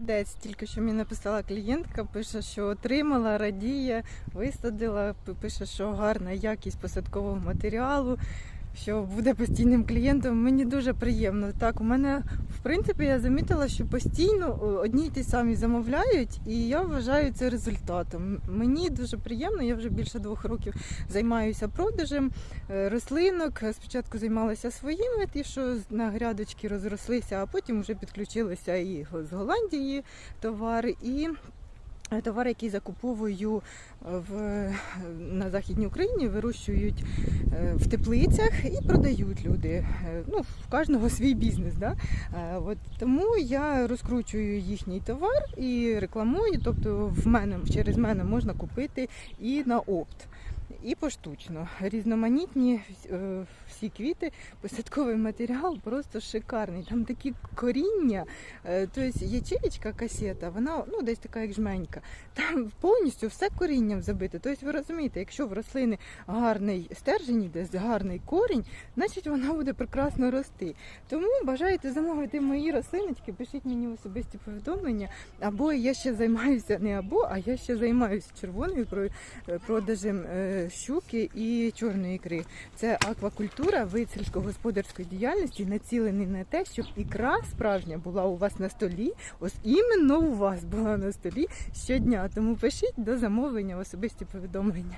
Молодець, тільки що мені написала клієнтка, пише, що отримала, радіє, висадила, пише, що гарна якість посадкового матеріалу, що буде постійним клієнтом. Мені дуже приємно. Так, у мене в принципі я замітила, що постійно одні й ті самі замовляють, і я вважаю це результатом. Мені дуже приємно. Я вже більше двох років займаюся продажем е, рослинок. Спочатку займалася своїми, ті, що на грядочки розрослися, а потім вже підключилися і з Голландії товари, і товар, який закуповую в, на Західній Україні, вирощують е, в теплицях і продають люди. Е, Ну, в кожного свій бізнес. Да? Е, От, тому я розкручую їхній товар і рекламую. Тобто в мене через мене можна купити і на опт. І поштучно. Різноманітні е, всі квіти, посадковий матеріал просто шикарний. Там такі коріння, е, тобто ячеєчка касета, вона ну, десь така як жменька. Там повністю все корінням забите. Тобто ви розумієте, якщо в рослини гарний стержень, іде, гарний корінь, значить вона буде прекрасно рости. Тому бажаєте замовити мої рослиночки, пишіть мені особисті повідомлення. Або я ще займаюся не або, а я ще займаюся червоною е, продажем щуки і чорної ікри. Це аквакультура, вид сільськогосподарської діяльності, націлений на те, щоб ікра справжня була у вас на столі. Ось іменно у вас була на столі щодня. Тому пишіть до замовлення особисті повідомлення.